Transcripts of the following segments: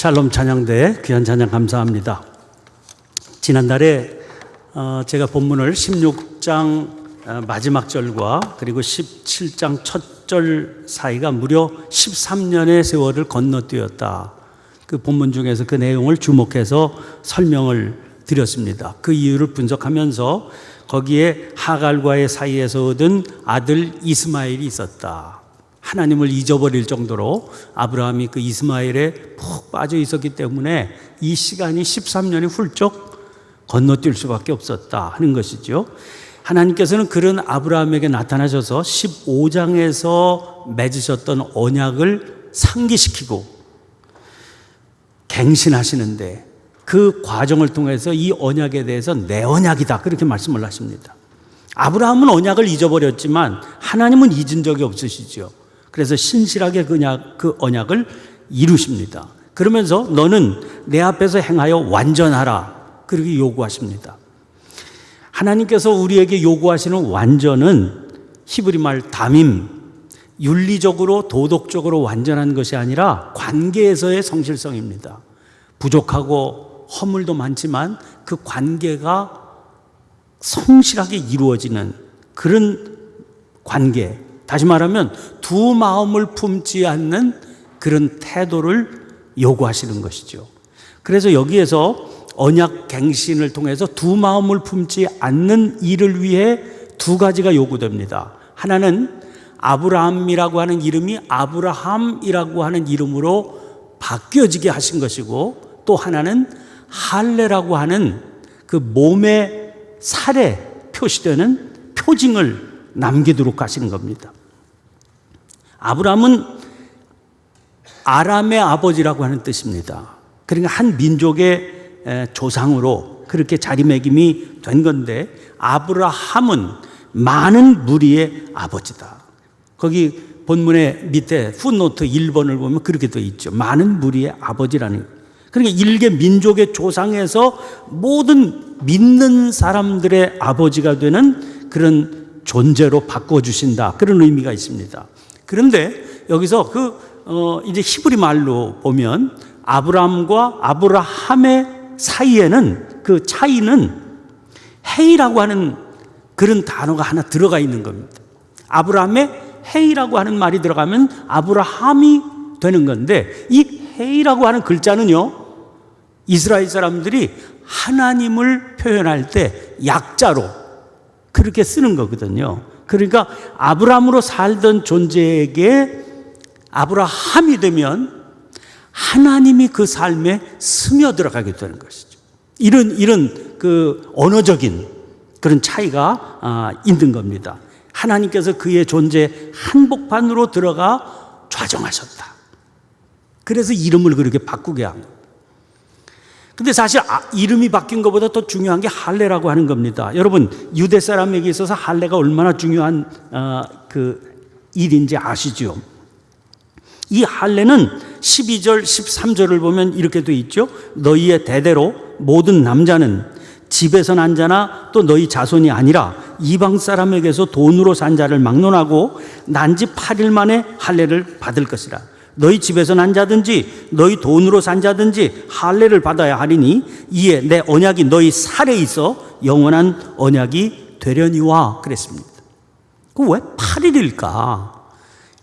샬롬 찬양대 귀한 찬양 감사합니다. 지난달에 어, 제가 본문을 16장 어, 마지막 절과 그리고 17장 첫 절 사이가 무려 13년의 세월을 건너뛰었다. 그 본문 중에서 그 내용을 주목해서 설명을 드렸습니다. 그 이유를 분석하면서 거기에 하갈과의 사이에서 얻은 아들 이스마엘이 있었다. 하나님을 잊어버릴 정도로 아브라함이 그 이스마엘에 푹 빠져 있었기 때문에 이 시간이 13년이 훌쩍 건너뛸 수밖에 없었다 하는 것이죠. 하나님께서는 그런 아브라함에게 나타나셔서 15장에서 맺으셨던 언약을 상기시키고 갱신하시는데 그 과정을 통해서 이 언약에 대해서 내 언약이다 그렇게 말씀을 하십니다. 아브라함은 언약을 잊어버렸지만 하나님은 잊은 적이 없으시죠. 그래서 신실하게 그, 언약, 그 언약을 이루십니다. 그러면서 너는 내 앞에서 행하여 완전하라 그렇게 요구하십니다. 하나님께서 우리에게 요구하시는 완전은 히브리 말 담임, 윤리적으로 도덕적으로 완전한 것이 아니라 관계에서의 성실성입니다. 부족하고 허물도 많지만 그 관계가 성실하게 이루어지는 그런 관계. 다시 말하면 두 마음을 품지 않는 그런 태도를 요구하시는 것이죠. 그래서 여기에서 언약 갱신을 통해서 두 마음을 품지 않는 일을 위해 두 가지가 요구됩니다. 하나는 아브라함이라고 하는 이름이 아브라함이라고 하는 이름으로 바뀌어지게 하신 것이고 또 하나는 할례라고 하는 그 몸의 살에 표시되는 표징을 남기도록 하시는 겁니다. 아브라함은 아람의 아버지라고 하는 뜻입니다. 그러니까 한 민족의 조상으로 그렇게 자리매김이 된 건데 아브라함은 많은 무리의 아버지다. 거기 본문의 밑에 풋노트 1번을 보면 그렇게 되어 있죠. 많은 무리의 아버지라는. 그러니까 일개 민족의 조상에서 모든 믿는 사람들의 아버지가 되는 그런 존재로 바꿔주신다. 그런 의미가 있습니다. 그런데 여기서 그, 어, 이제 히브리 말로 보면 아브라함과 아브라함의 사이에는 그 차이는 헤이라고 하는 그런 단어가 하나 들어가 있는 겁니다. 아브라함의 헤이라고 하는 말이 들어가면 아브라함이 되는 건데 이 헤이라고 하는 글자는요 이스라엘 사람들이 하나님을 표현할 때 약자로 그렇게 쓰는 거거든요. 그러니까 아브라함으로 살던 존재에게 아브라함이 되면 하나님이 그 삶에 스며들어가게 되는 것이죠. 이런, 이런 그 언어적인 그런 차이가 아, 있는 겁니다. 하나님께서 그의 존재 한복판으로 들어가 좌정하셨다. 그래서 이름을 그렇게 바꾸게 한 거예요. 근데 사실 아, 이름이 바뀐 것보다 더 중요한 게 할례라고 하는 겁니다. 여러분 유대 사람에게 있어서 할례가 얼마나 중요한 어, 그 일인지 아시죠? 이 할례는 12절, 13절을 보면 이렇게 돼 있죠. 너희의 대대로 모든 남자는 집에서 난 자나 또 너희 자손이 아니라 이방 사람에게서 돈으로 산 자를 막론하고 난 지 8일 만에 할례를 받을 것이라. 너희 집에서 난 자든지 너희 돈으로 산 자든지 할례를 받아야 하리니 이에 내 언약이 너희 살에 있어 영원한 언약이 되려니와 그랬습니다. 그왜 8일일까?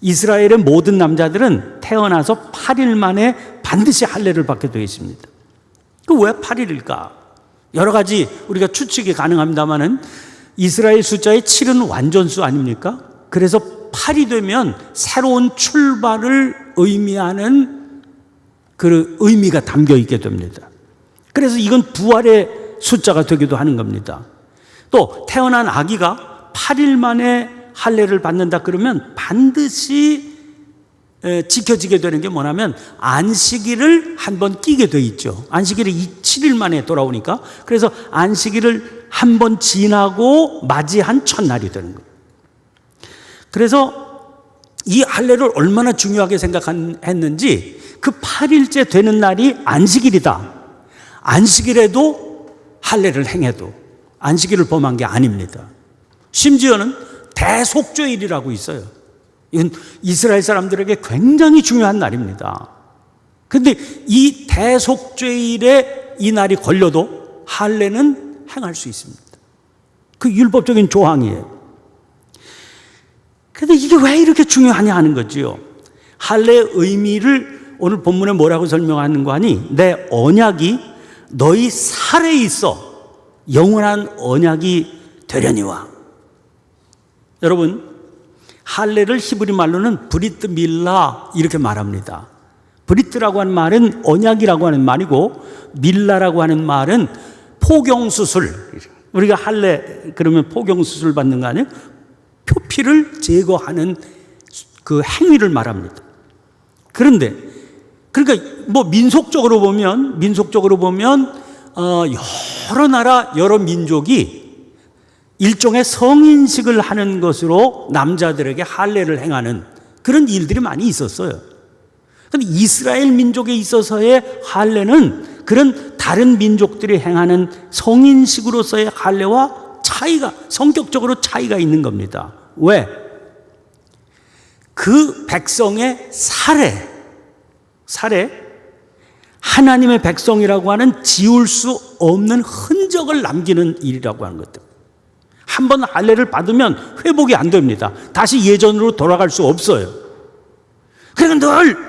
이스라엘의 모든 남자들은 태어나서 8일 만에 반드시 할례를 받게 되어 있습니다. 그왜 8일일까? 여러 가지 우리가 추측이 가능합니다만은 이스라엘 숫자의 7은 완전수 아닙니까? 그래서 8이 되면 새로운 출발을 의미하는 그 의미가 담겨 있게 됩니다. 그래서 이건 부활의 숫자가 되기도 하는 겁니다. 또 태어난 아기가 8일 만에 할례를 받는다 그러면 반드시 지켜지게 되는 게 뭐냐면 안식일을 한 번 끼게 돼 있죠. 안식일이 7일 만에 돌아오니까 그래서 안식일을 한 번 지나고 맞이한 첫날이 되는 거예요. 그래서 이 할례를 얼마나 중요하게 생각했는지 그 8일째 되는 날이 안식일이다. 안식일에도 할례를 행해도 안식일을 범한 게 아닙니다. 심지어는 대속죄일이라고 있어요. 이건 이스라엘 사람들에게 굉장히 중요한 날입니다. 근데 이 대속죄일에 이 날이 걸려도 할례는 행할 수 있습니다. 그 율법적인 조항이에요. 근데 이게 왜 이렇게 중요하냐 하는 거지요. 할례의 의미를 오늘 본문에 뭐라고 설명하는 거 아니? 내 언약이 너희 살에 있어 영원한 언약이 되려니와. 여러분, 할례를 히브리 말로는 브리트 밀라 이렇게 말합니다. 브리트라고 하는 말은 언약이라고 하는 말이고 밀라라고 하는 말은 포경 수술. 우리가 할례 그러면 포경 수술 받는 거 아니에요? 표피를 제거하는 그 행위를 말합니다. 그런데 그러니까 뭐 민속적으로 보면 민속적으로 보면 어 여러 나라 여러 민족이 일종의 성인식을 하는 것으로 남자들에게 할례를 행하는 그런 일들이 많이 있었어요. 근데 이스라엘 민족에 있어서의 할례는 그런 다른 민족들이 행하는 성인식으로서의 할례와 차이가 성격적으로 차이가 있는 겁니다. 왜? 그 백성의 살에 살에 하나님의 백성이라고 하는 지울 수 없는 흔적을 남기는 일이라고 하는 것들. 한 번 할례를 받으면 회복이 안 됩니다. 다시 예전으로 돌아갈 수 없어요. 그러니까 늘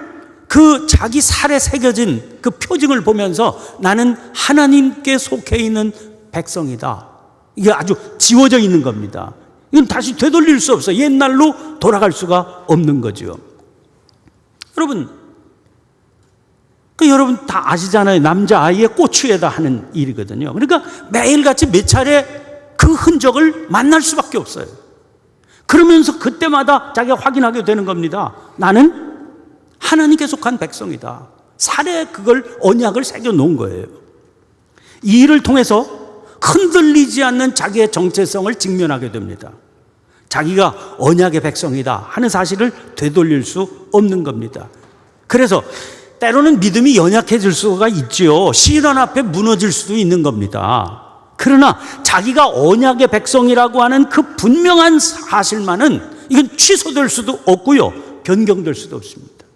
그 자기 살에 새겨진 그 표징을 보면서 나는 하나님께 속해 있는 백성이다. 이게 아주 지워져 있는 겁니다. 이건 다시 되돌릴 수 없어. 옛날로 돌아갈 수가 없는 거죠. 여러분, 그 여러분 다 아시잖아요. 남자 아이의 꼬추에다 하는 일이거든요. 그러니까 매일같이 몇 차례 그 흔적을 만날 수밖에 없어요. 그러면서 그때마다 자기가 확인하게 되는 겁니다. 나는 하나님께 속한 백성이다. 살에 그걸 언약을 새겨 놓은 거예요. 이 일을 통해서 흔들리지 않는 자기의 정체성을 직면하게 됩니다. 자기가 언약의 백성이다 하는 사실을 되돌릴 수 없는 겁니다. 그래서 때로는 믿음이 연약해질 수가 있지요. 시련 앞에 무너질 수도 있는 겁니다. 그러나 자기가 언약의 백성이라고 하는 그 분명한 사실만은 이건 취소될 수도 없고요. 변경될 수도 없습니다.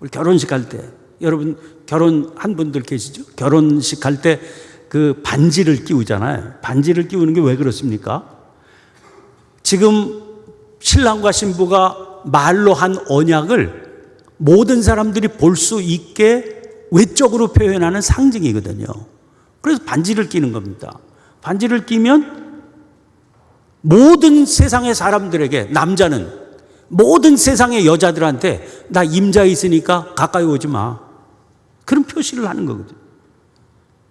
우리 결혼식 할 때 여러분 결혼한 분들 계시죠? 결혼식 할 때 그 반지를 끼우잖아요. 반지를 끼우는 게 왜 그렇습니까? 지금 신랑과 신부가 말로 한 언약을 모든 사람들이 볼 수 있게 외적으로 표현하는 상징이거든요. 그래서 반지를 끼는 겁니다. 반지를 끼면 모든 세상의 사람들에게 남자는 모든 세상의 여자들한테 나 임자 있으니까 가까이 오지 마. 그런 표시를 하는 거거든요.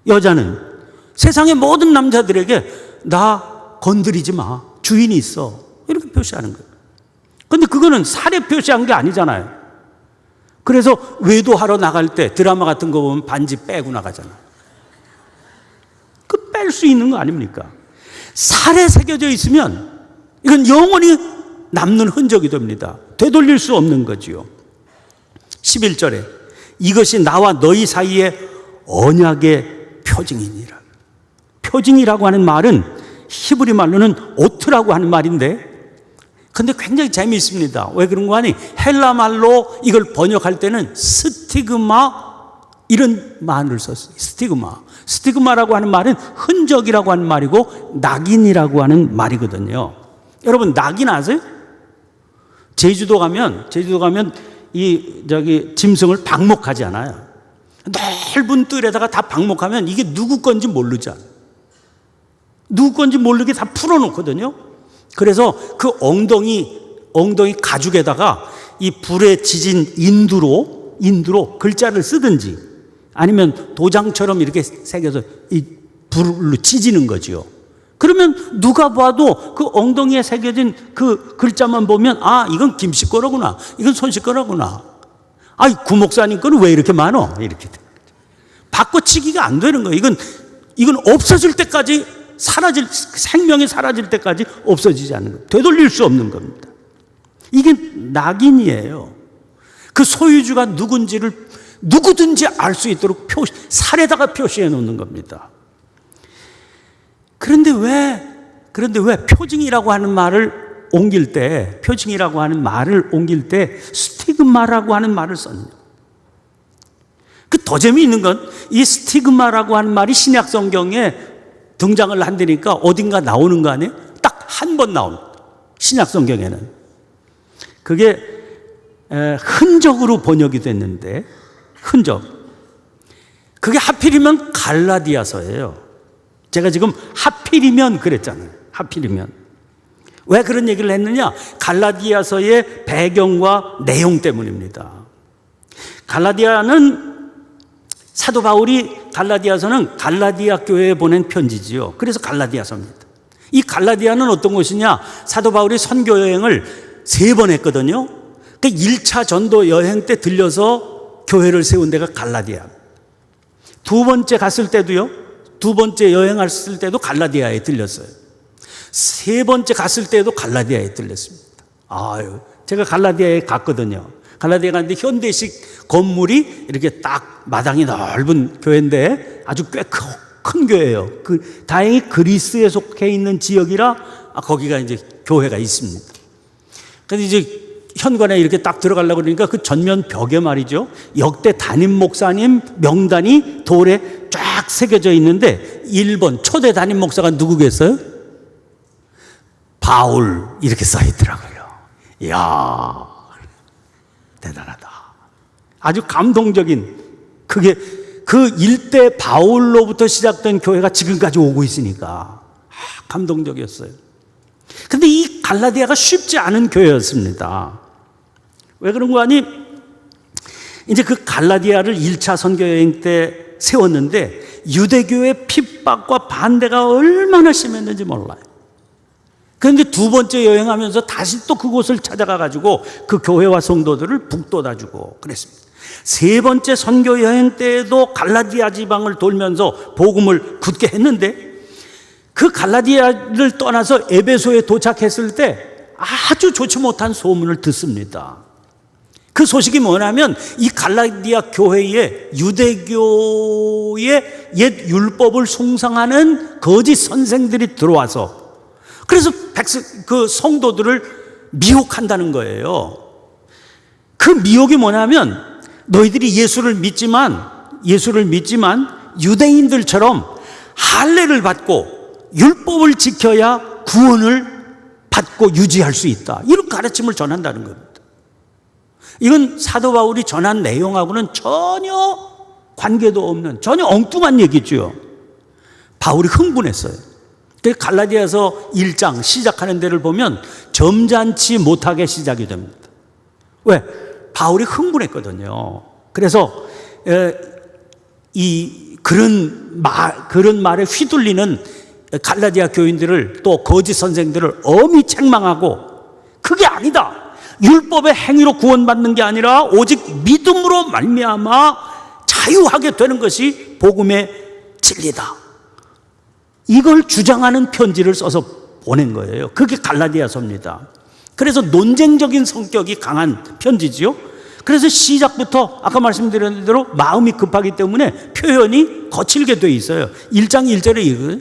여자는 세상의 모든 남자들에게 나 건드리지 마. 주인이 있어. 이렇게 표시하는 거예요. 근데 그거는 살에 표시한 게 아니잖아요. 그래서 외도하러 나갈 때 드라마 같은 거 보면 반지 빼고 나가잖아. 그뺄 수 있는 거 아닙니까? 살에 새겨져 있으면 이건 영원히 남는 흔적이 됩니다. 되돌릴 수 없는 거지요. 11절에 이것이 나와 너희 사이에 언약의 표징이니라. 표징이라고 하는 말은 히브리 말로는 오트라고 하는 말인데 근데 굉장히 재미있습니다. 왜 그런 거 아니? 헬라 말로 이걸 번역할 때는 스티그마 이런 말을 썼어요. 스티그마. 스티그마라고 하는 말은 흔적이라고 하는 말이고 낙인이라고 하는 말이거든요. 여러분 낙인 아세요? 제주도 가면 제주도 가면 이 저기 짐승을 방목하지 않아요. 넓은 뜰에다가 다 방목하면 이게 누구 건지 모르잖아. 누구 건지 모르게 다 풀어놓거든요. 그래서 그 엉덩이 엉덩이 가죽에다가 이 불에 지진 인두로 인두로 글자를 쓰든지 아니면 도장처럼 이렇게 새겨서 이 불로 찢는 거지요. 그러면 누가 봐도 그 엉덩이에 새겨진 그 글자만 보면 아 이건 김씨 거라구나. 이건 손씨 거라구나. 아이 구목사님 거는 왜 이렇게 많어? 이렇게 바꿔치기가 안 되는 거예요. 이건 이건 없어질 때까지 사라질 생명이 사라질 때까지 없어지지 않는 거 되돌릴 수 없는 겁니다. 이게 낙인이에요. 그 소유주가 누군지를 누구든지 알 수 있도록 표 살에다가 표시해 놓는 겁니다. 그런데 왜, 그런데 왜 표징이라고 하는 말을 옮길 때, 표징이라고 하는 말을 옮길 때 스티그마라고 하는 말을 썼냐? 그 더 재미있는 건 이 스티그마라고 하는 말이 신약 성경에 등장을 한다니까 어딘가 나오는 거 아니에요? 딱 한 번 나옵니다. 신약 성경에는. 그게 에, 흔적으로 번역이 됐는데 흔적. 그게 하필이면 갈라디아서예요. 제가 지금 하필이면 그랬잖아요. 하필이면. 왜 그런 얘기를 했느냐? 갈라디아서의 배경과 내용 때문입니다. 갈라디아는 사도 바울이 갈라디아서는 갈라디아 교회에 보낸 편지지요. 그래서 갈라디아서입니다. 이 갈라디아는 어떤 곳이냐? 사도 바울이 선교 여행을 세 번 했거든요. 그 1차 전도 여행 때 들려서 교회를 세운 데가 갈라디아. 두 번째 갔을 때도요. 두 번째 여행했을 때도 갈라디아에 들렸어요. 세 번째 갔을 때도 갈라디아에 들렸습니다. 아유, 제가 갈라디아에 갔거든요. 갈라디아 갔는데 현대식 건물이 이렇게 딱 마당이 넓은 교회인데 아주 꽤 큰 교회예요. 그 다행히 그리스에 속해 있는 지역이라 아, 거기가 이제 교회가 있습니다. 근데 이제 현관에 이렇게 딱 들어가려고 그러니까 그 전면 벽에 말이죠. 역대 담임 목사님 명단이 돌에 쫙 새겨져 있는데 1번 초대 담임 목사가 누구겠어요? 바울 이렇게 써 있더라고요. 이야 대단하다. 아주 감동적인 그게 그 일대 바울로부터 시작된 교회가 지금까지 오고 있으니까 아, 감동적이었어요. 근데 이 갈라디아가 쉽지 않은 교회였습니다. 왜 그런 거 아니? 이제 그 갈라디아를 1차 선교 여행 때 세웠는데 유대교의 핍박과 반대가 얼마나 심했는지 몰라요. 그런데 두 번째 여행하면서 다시 또 그곳을 찾아가 가지고 그 교회와 성도들을 북돋아 주고 그랬습니다. 세 번째 선교 여행 때에도 갈라디아 지방을 돌면서 복음을 굳게 했는데 그 갈라디아를 떠나서 에베소에 도착했을 때 아주 좋지 못한 소문을 듣습니다. 그 소식이 뭐냐면 이 갈라디아 교회에 유대교의 옛 율법을 숭상하는 거짓 선생들이 들어와서 그래서 백성 그 성도들을 미혹한다는 거예요. 그 미혹이 뭐냐면 너희들이 예수를 믿지만 예수를 믿지만 유대인들처럼 할례를 받고 율법을 지켜야 구원을 받고 유지할 수 있다. 이런 가르침을 전한다는 겁니다. 이건 사도 바울이 전한 내용하고는 전혀 관계도 없는 전혀 엉뚱한 얘기죠. 바울이 흥분했어요. 그 갈라디아서 1장 시작하는 데를 보면 점잖지 못하게 시작이 됩니다. 왜? 바울이 흥분했거든요. 그래서 이 그런 말 그런 말에 휘둘리는 갈라디아 교인들을 또 거짓 선생들을 엄히 책망하고 그게 아니다. 율법의 행위로 구원받는 게 아니라 오직 믿음으로 말미암아 자유하게 되는 것이 복음의 진리다. 이걸 주장하는 편지를 써서 보낸 거예요. 그게 갈라디아서입니다. 그래서 논쟁적인 성격이 강한 편지지요. 그래서 시작부터 아까 말씀드린 대로 마음이 급하기 때문에 표현이 거칠게 돼 있어요. 1장 1절에 이거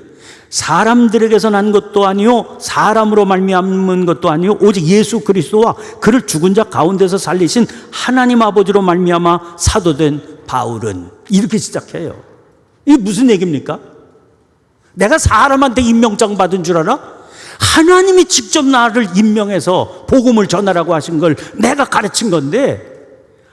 사람들에게서 난 것도 아니요 사람으로 말미암은 것도 아니요 오직 예수 그리스도와 그를 죽은 자 가운데서 살리신 하나님 아버지로 말미암아 사도된 바울은 이렇게 시작해요. 이게 무슨 얘기입니까? 내가 사람한테 임명장 받은 줄 알아? 하나님이 직접 나를 임명해서 복음을 전하라고 하신 걸 내가 가르친 건데.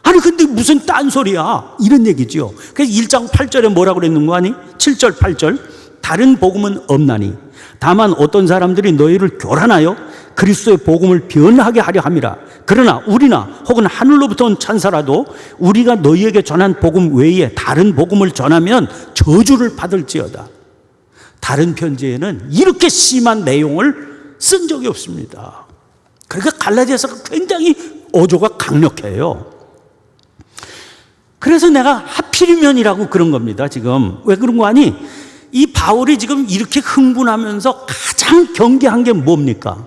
아니 근데 무슨 딴소리야? 이런 얘기죠 그래서 1장 8절에 뭐라고 그랬는 거 아니? 7절 8절. 다른 복음은 없나니. 다만 어떤 사람들이 너희를 교란하여 그리스도의 복음을 변하게 하려 함이라. 그러나 우리나 혹은 하늘로부터 온 천사라도 우리가 너희에게 전한 복음 외에 다른 복음을 전하면 저주를 받을지어다 다른 편지에는 이렇게 심한 내용을 쓴 적이 없습니다. 그러니까 갈라디아서가 굉장히 어조가 강력해요. 그래서 내가 하필이면이라고 그런 겁니다, 지금. 왜 그런 거 아니? 이 바울이 지금 이렇게 흥분하면서 가장 경계한 게 뭡니까?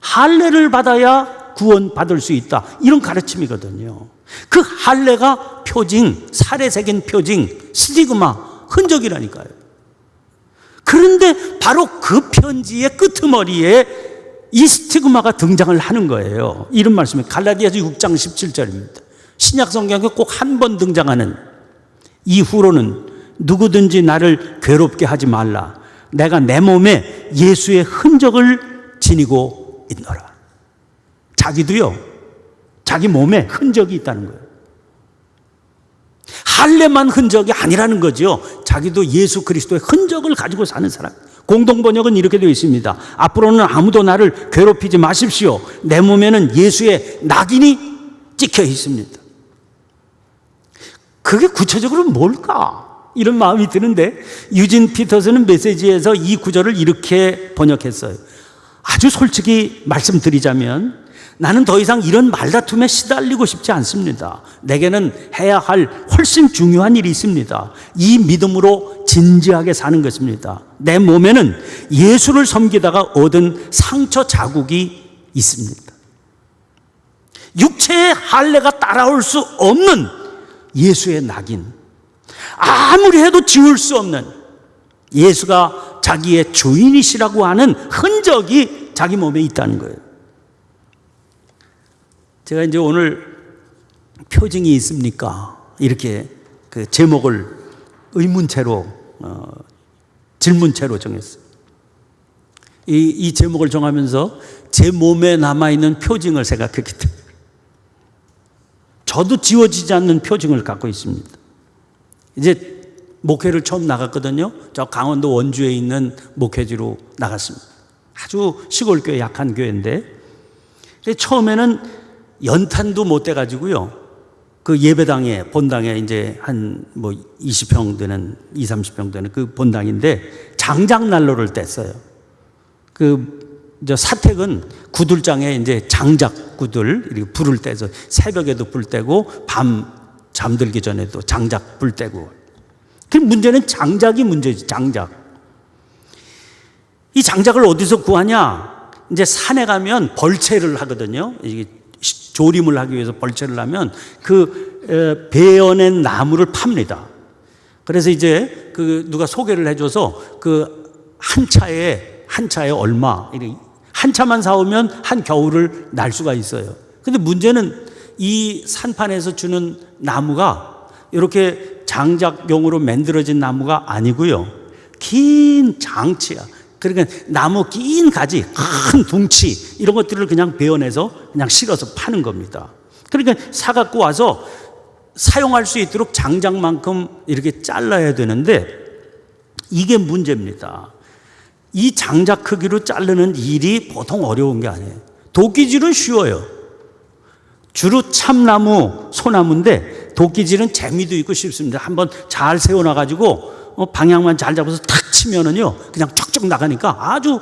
할례를 받아야 구원 받을 수 있다. 이런 가르침이거든요. 그 할례가 표징, 살에 새긴 표징, 스티그마, 흔적이라니까요. 그런데 바로 그 편지의 끄트머리에 이 스티그마가 등장을 하는 거예요. 이런 말씀이 갈라디아서 6장 17절입니다. 신약 성경에 꼭 한 번 등장하는 이후로는 누구든지 나를 괴롭게 하지 말라. 내가 내 몸에 예수의 흔적을 지니고 있노라. 자기도요, 자기 몸에 흔적이 있다는 거예요. 할례만 흔적이 아니라는 거죠. 자기도 예수 그리스도의 흔적을 가지고 사는 사람. 공동 번역은 이렇게 되어 있습니다. 앞으로는 아무도 나를 괴롭히지 마십시오. 내 몸에는 예수의 낙인이 찍혀 있습니다. 그게 구체적으로 뭘까? 이런 마음이 드는데 유진 피터스는 메시지에서 이 구절을 이렇게 번역했어요. 아주 솔직히 말씀드리자면 나는 더 이상 이런 말다툼에 시달리고 싶지 않습니다. 내게는 해야 할 훨씬 중요한 일이 있습니다. 이 믿음으로 진지하게 사는 것입니다. 내 몸에는 예수를 섬기다가 얻은 상처 자국이 있습니다. 육체의 할례가 따라올 수 없는 예수의 낙인. 아무리 해도 지울 수 없는 예수가 자기의 주인이시라고 하는 흔적이 자기 몸에 있다는 거예요. 제가 이제 오늘 표징이 있습니까? 이렇게 그 제목을 의문체로 어, 질문체로 정했어요. 이, 이 제목을 정하면서 제 몸에 남아 있는 표징을 생각했기 때문에 저도 지워지지 않는 표징을 갖고 있습니다. 이제 목회를 처음 나갔거든요. 저 강원도 원주에 있는 목회지로 나갔습니다. 아주 시골 교회 약한 교회인데 처음에는 연탄도 못 돼가지고요. 그 예배당에, 본당에 이제 한 뭐 20평 되는, 20, 30평 되는 그 본당인데 장작난로를 뗐어요. 그, 저 사택은 구들장에 이제 장작 구들, 이렇게 불을 떼서 새벽에도 불 떼고 밤 잠들기 전에도 장작 불 떼고. 그 문제는 장작이 문제지, 장작. 이 장작을 어디서 구하냐? 이제 산에 가면 벌채를 하거든요. 이게 조림을 하기 위해서 벌채를 하면 그 베어낸 나무를 팝니다. 그래서 이제 그 누가 소개를 해줘서 그 한 차에 한 차에 얼마 한 차만 사오면 한 겨울을 날 수가 있어요. 근데 문제는 이 산판에서 주는 나무가 이렇게 장작용으로 만들어진 나무가 아니고요. 긴 장치야. 그러니까 나무 긴 가지, 큰 둥치 이런 것들을 그냥 베어내서 그냥 실어서 파는 겁니다. 그러니까 사 갖고 와서 사용할 수 있도록 장작만큼 이렇게 잘라야 되는데 이게 문제입니다. 이 장작 크기로 자르는 일이 보통 어려운 게 아니에요. 도끼질은 쉬워요. 주로 참나무, 소나무인데 도끼질은 재미도 있고 쉽습니다. 한번 잘 세워놔가지고 어, 방향만 잘 잡아서 탁 치면은요, 그냥 쫙쫙 나가니까 아주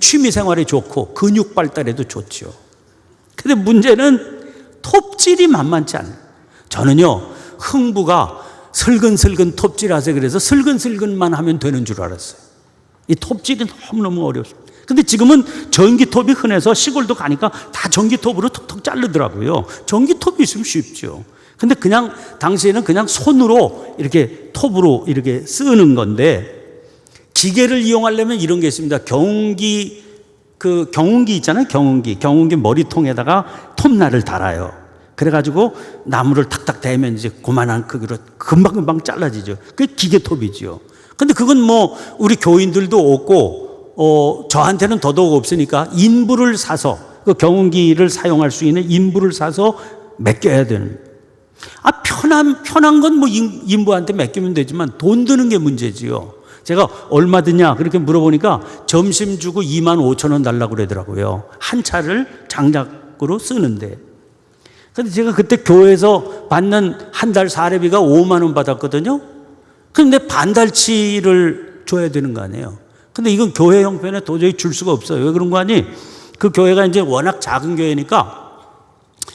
취미 생활에 좋고 근육 발달에도 좋죠. 근데 문제는 톱질이 만만치 않아요. 저는요, 흥부가 슬근슬근 톱질하세요. 그래서 슬근슬근만 하면 되는 줄 알았어요. 이 톱질이 너무너무 어렵습니다. 근데 지금은 전기톱이 흔해서 시골도 가니까 다 전기톱으로 톡톡 자르더라고요. 전기톱이 있으면 쉽죠. 근데 그냥 당시에는 그냥 손으로 이렇게 톱으로 이렇게 쓰는 건데 기계를 이용하려면 이런 게 있습니다. 경운기 그 경운기 있잖아요. 경운기. 경운기 머리통에다가 톱날을 달아요. 그래가지고 나무를 탁탁 대면 이제 고만한 크기로 금방금방 잘라지죠. 그게 기계톱이죠. 근데 그건 뭐 우리 교인들도 없고 어 저한테는 더더욱 없으니까 인부를 사서 그 경운기를 사용할 수 있는 인부를 사서 맡겨야 되는. 아 편한 편한 건 뭐 인부한테 맡기면 되지만 돈 드는 게 문제지요. 제가 얼마 드냐 그렇게 물어보니까 점심 주고 2만 5천 원 달라고 그러더라고요. 한 차를 장작으로 쓰는데. 근데 제가 그때 교회에서 받는 한 달 사례비가 5만 원 받았거든요. 그런데 반달치를 줘야 되는 거 아니에요. 근데 이건 교회 형편에 도저히 줄 수가 없어요. 왜 그런 거 아니? 그 교회가 이제 워낙 작은 교회니까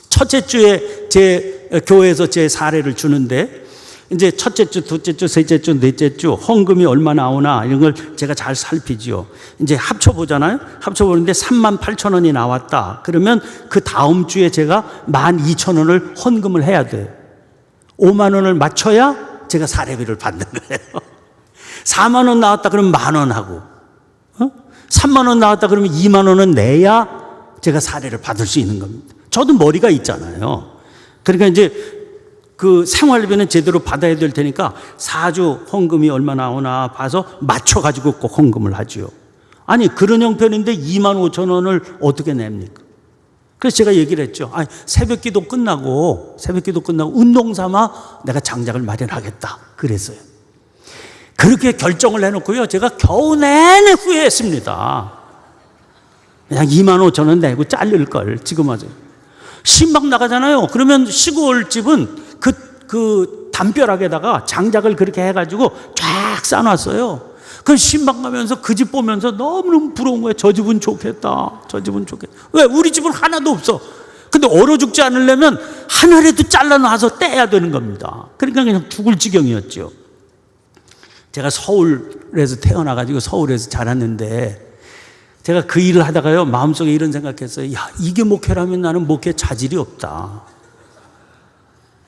첫째 주에 제 교회에서 제 사례를 주는데 이제 첫째 주, 둘째 주, 셋째 주, 넷째 주 헌금이 얼마 나오나 이런 걸 제가 잘 살피지요. 이제 합쳐 보잖아요. 합쳐 보는데 3만 8천 원이 나왔다. 그러면 그 다음 주에 제가 1만 2천 원을 헌금을 해야 돼. 5만 원을 맞춰야 제가 사례비를 받는 거예요. 4만 원 나왔다 그러면 만 원 하고, 어? 3만 원 나왔다 그러면 2만 원은 내야 제가 사례를 받을 수 있는 겁니다. 저도 머리가 있잖아요. 그러니까 이제 그 생활비는 제대로 받아야 될 테니까 사주 헌금이 얼마 나오나 봐서 맞춰가지고 꼭 헌금을 하지요. 아니, 그런 형편인데 2만 5천 원을 어떻게 냅니까? 그래서 제가 얘기를 했죠. 아니, 새벽 기도 끝나고, 새벽 기도 끝나고 운동 삼아 내가 장작을 마련하겠다. 그랬어요. 그렇게 결정을 해놓고요. 제가 겨우 내내 후회했습니다. 그냥 2만 5천 원 내고 잘릴 걸, 지금 하죠. 신방 나가잖아요. 그러면 시골 집은 그, 그 담벼락에다가 장작을 그렇게 해가지고 쫙 싸놨어요. 그 신방 가면서 그 집 보면서 너무너무 부러운 거예요. 저 집은 좋겠다. 저 집은 좋겠다. 왜? 우리 집은 하나도 없어. 근데 얼어 죽지 않으려면 하나라도 잘라놔서 떼야 되는 겁니다. 그러니까 그냥 죽을 지경이었죠. 제가 서울에서 태어나가지고 서울에서 자랐는데 제가 그 일을 하다가요 마음속에 이런 생각했어요. 야 이게 목회라면 나는 목회 자질이 없다.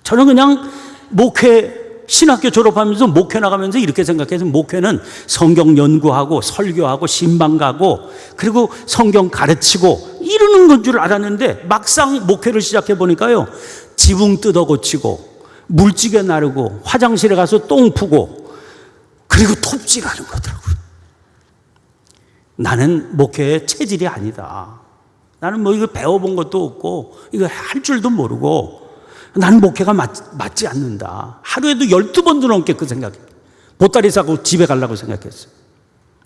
저는 그냥 목회 신학교 졸업하면서 목회 나가면서 이렇게 생각해서 목회는 성경 연구하고 설교하고 신방 가고 그리고 성경 가르치고 이러는 건 줄 알았는데 막상 목회를 시작해 보니까요 지붕 뜯어 고치고 물찌개 나르고 화장실에 가서 똥 푸고 그리고 톱질하는 거더라고요. 나는 목회의 체질이 아니다. 나는 뭐 이거 배워본 것도 없고 이거 할 줄도 모르고 나는 목회가 맞, 맞지 않는다. 하루에도 12번도 넘게 그 생각해. 보따리 싸고 집에 가려고 생각했어요.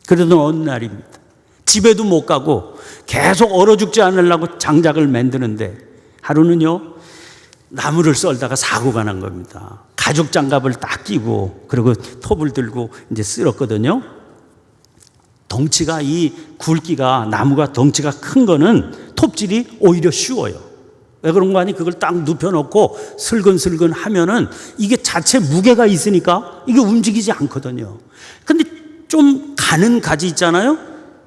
그러던 어느 날입니다. 집에도 못 가고 계속 얼어 죽지 않으려고 장작을 만드는데 하루는요, 나무를 썰다가 사고가 난 겁니다. 가죽 장갑을 딱 끼고 그리고 톱을 들고 이제 쓸었거든요. 덩치가 이 굵기가 나무가 덩치가 큰 거는 톱질이 오히려 쉬워요. 왜 그런 거 아니? 그걸 딱 눕혀놓고 슬근슬근 하면은 이게 자체 무게가 있으니까 이게 움직이지 않거든요. 근데 좀 가는 가지 있잖아요?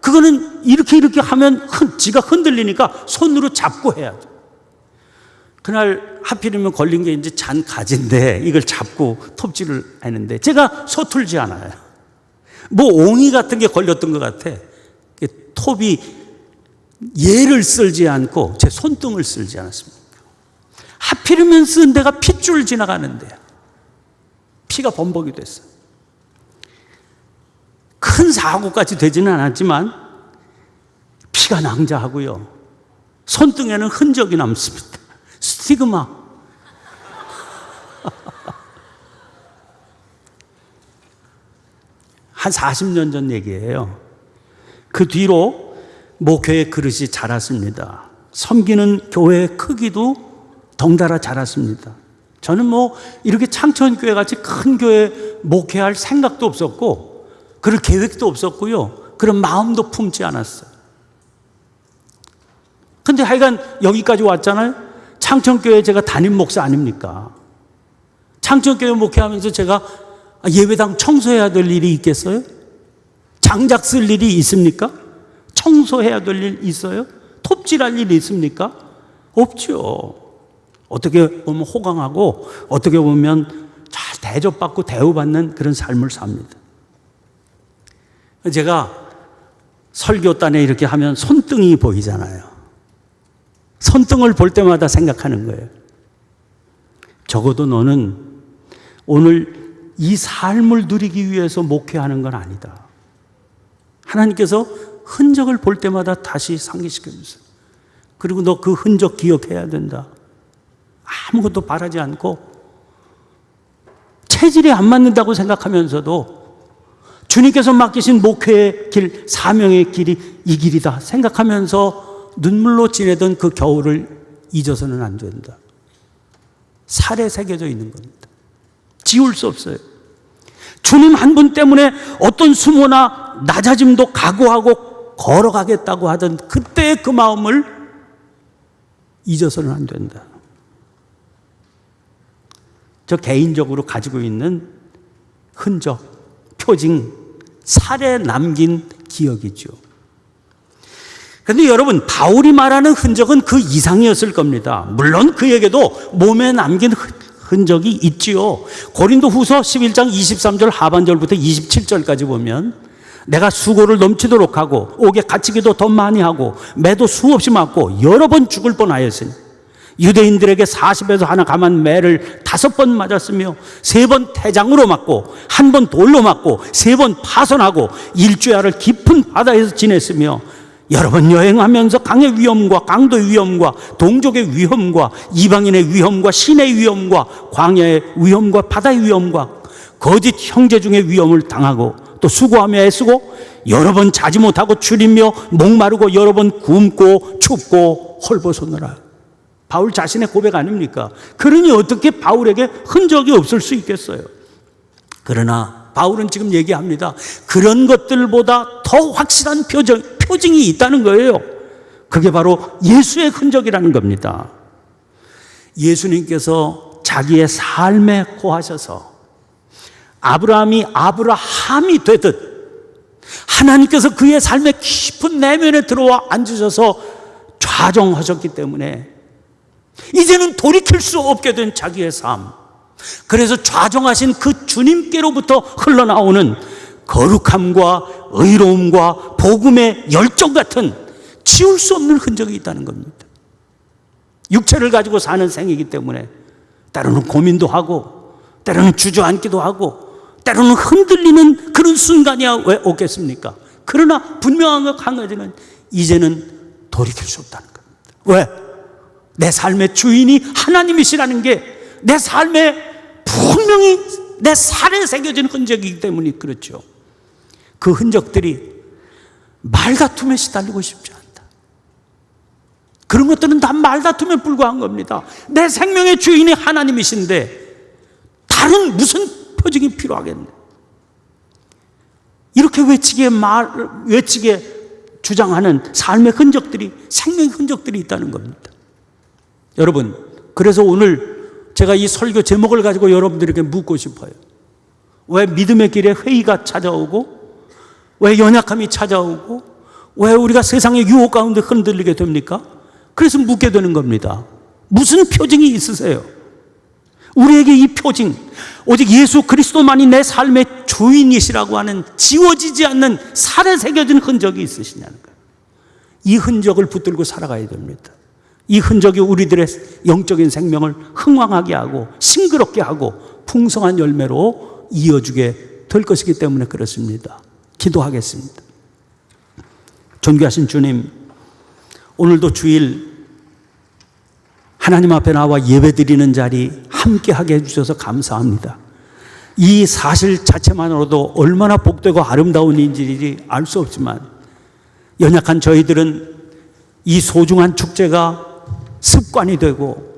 그거는 이렇게 이렇게 하면 흔, 지가 흔들리니까 손으로 잡고 해야 돼. 그날 하필이면 걸린 게 이제 잔 가지인데 이걸 잡고 톱질을 했는데 제가 서툴지 않아요. 뭐 옹이 같은 게 걸렸던 것 같아. 톱이 얘를 쓸지 않고 제 손등을 쓸지 않았습니까? 하필이면 쓴 데가 핏줄 지나가는데 피가 범벅이 됐어요. 큰 사고까지 되지는 않았지만 피가 낭자하고요. 손등에는 흔적이 남습니다. 스티그마. 한 40년 전 얘기예요. 그 뒤로 목회의 그릇이 자랐습니다. 섬기는 교회의 크기도 덩달아 자랐습니다. 저는 뭐 이렇게 창천교회 같이 큰 교회 목회할 생각도 없었고 그럴 계획도 없었고요. 그런 마음도 품지 않았어요. 근데 하여간 여기까지 왔잖아요. 창천교회 제가 담임 목사 아닙니까? 창천교회 목회하면서 제가 예배당 청소해야 될 일이 있겠어요? 장작 쓸 일이 있습니까? 청소해야 될 일 있어요? 톱질할 일이 있습니까? 없죠. 어떻게 보면 호강하고 어떻게 보면 잘 대접받고 대우받는 그런 삶을 삽니다. 제가 설교단에 이렇게 하면 손등이 보이잖아요. 손등을 볼 때마다 생각하는 거예요. 적어도 너는 오늘 이 삶을 누리기 위해서 목회하는 건 아니다. 하나님께서 흔적을 볼 때마다 다시 상기시켜 주세요. 그리고 너 그 흔적 기억해야 된다. 아무것도 바라지 않고 체질이 안 맞는다고 생각하면서도 주님께서 맡기신 목회의 길, 사명의 길이 이 길이다 생각하면서 눈물로 지내던 그 겨울을 잊어서는 안 된다. 살에 새겨져 있는 겁니다. 지울 수 없어요. 주님 한 분 때문에 어떤 수모나 낮아짐도 각오하고 걸어가겠다고 하던 그때의 그 마음을 잊어서는 안 된다. 저 개인적으로 가지고 있는 흔적, 표징, 살에 남긴 기억이죠. 근데 여러분, 바울이 말하는 흔적은 그 이상이었을 겁니다. 물론 그에게도 몸에 남긴 흔 적이 있지요. 고린도 후서 11장 23절 하반절부터 27절까지 보면 내가 수고를 넘치도록 하고 옥에 갇히기도 더 많이 하고 매도 수없이 맞고 여러 번 죽을 뻔하였으니 유대인들에게 40에서 하나 감한 매를 다섯 번 맞았으며 세 번 태장으로 맞고 한 번 돌로 맞고 세 번 파손하고 일주야를 깊은 바다에서 지냈으며 여러 번 여행하면서 강의 위험과 강도의 위험과 동족의 위험과 이방인의 위험과 신의 위험과 광야의 위험과 바다의 위험과 거짓 형제 중의 위험을 당하고 또 수고하며 애쓰고 여러 번 자지 못하고 줄이며 목마르고 여러 번 굶고 춥고 헐벗었노라. 바울 자신의 고백 아닙니까? 그러니 어떻게 바울에게 흔적이 없을 수 있겠어요? 그러나 바울은 지금 얘기합니다. 그런 것들보다 더 확실한 표정, 표징이 있다는 거예요. 그게 바로 예수의 흔적이라는 겁니다. 예수님께서 자기의 삶에 고하셔서 아브라함이 아브라함이 되듯 하나님께서 그의 삶의 깊은 내면에 들어와 앉으셔서 좌정하셨기 때문에 이제는 돌이킬 수 없게 된 자기의 삶. 그래서 좌정하신 그 주님께로부터 흘러나오는 거룩함과 의로움과 복음의 열정 같은 지울 수 없는 흔적이 있다는 겁니다. 육체를 가지고 사는 생이기 때문에 때로는 고민도 하고 때로는 주저앉기도 하고 때로는 흔들리는 그런 순간이 왜 오겠습니까? 그러나 분명한 것 한 가지는 이제는 돌이킬 수 없다는 겁니다. 왜? 내 삶의 주인이 하나님이시라는 게 내 삶에 분명히 내 살에 새겨진 흔적이기 때문에 그렇죠. 그 흔적들이 말다툼에 시달리고 싶지 않다. 그런 것들은 다 말다툼에 불과한 겁니다. 내 생명의 주인이 하나님이신데 다른 무슨 표징이 필요하겠네. 이렇게 외치게 말, 외치게 주장하는 삶의 흔적들이, 생명의 흔적들이 있다는 겁니다. 여러분, 그래서 오늘 제가 이 설교 제목을 가지고 여러분들에게 묻고 싶어요. 왜 믿음의 길에 회의가 찾아오고, 왜 연약함이 찾아오고, 왜 우리가 세상의 유혹 가운데 흔들리게 됩니까? 그래서 묻게 되는 겁니다. 무슨 표징이 있으세요? 우리에게 이 표징, 오직 예수 그리스도만이 내 삶의 주인이시라고 하는 지워지지 않는 살에 새겨진 흔적이 있으시냐는 거예요. 이 흔적을 붙들고 살아가야 됩니다. 이 흔적이 우리들의 영적인 생명을 흥왕하게 하고 싱그럽게 하고 풍성한 열매로 이어주게 될 것이기 때문에 그렇습니다. 기도하겠습니다. 존귀하신 주님, 오늘도 주일 하나님 앞에 나와 예배 드리는 자리 함께 하게 해주셔서 감사합니다. 이 사실 자체만으로도 얼마나 복되고 아름다운 일인지 알 수 없지만 연약한 저희들은 이 소중한 축제가 습관이 되고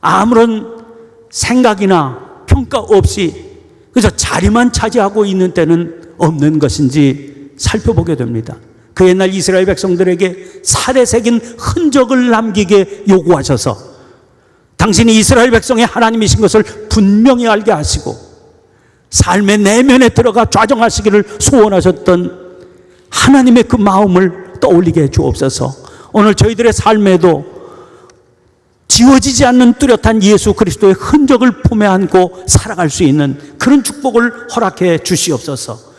아무런 생각이나 평가 없이 그저 자리만 차지하고 있는 때는 없는 것인지 살펴보게 됩니다. 그 옛날 이스라엘 백성들에게 살에 새긴 흔적을 남기게 요구하셔서 당신이 이스라엘 백성의 하나님이신 것을 분명히 알게 하시고 삶의 내면에 들어가 좌정하시기를 소원하셨던 하나님의 그 마음을 떠올리게 해 주옵소서. 오늘 저희들의 삶에도 지워지지 않는 뚜렷한 예수 그리스도의 흔적을 품에 안고 살아갈 수 있는 그런 축복을 허락해 주시옵소서.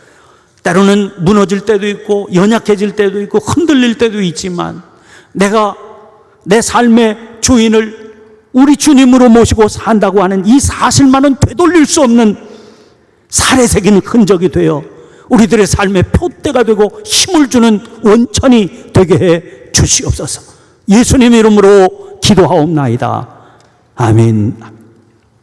때로는 무너질 때도 있고 연약해질 때도 있고 흔들릴 때도 있지만 내가 내 삶의 주인을 우리 주님으로 모시고 산다고 하는 이 사실만은 되돌릴 수 없는 살에 새긴 흔적이 되어 우리들의 삶의 표대가 되고 힘을 주는 원천이 되게 해 주시옵소서. 예수님 이름으로 기도하옵나이다. 아멘.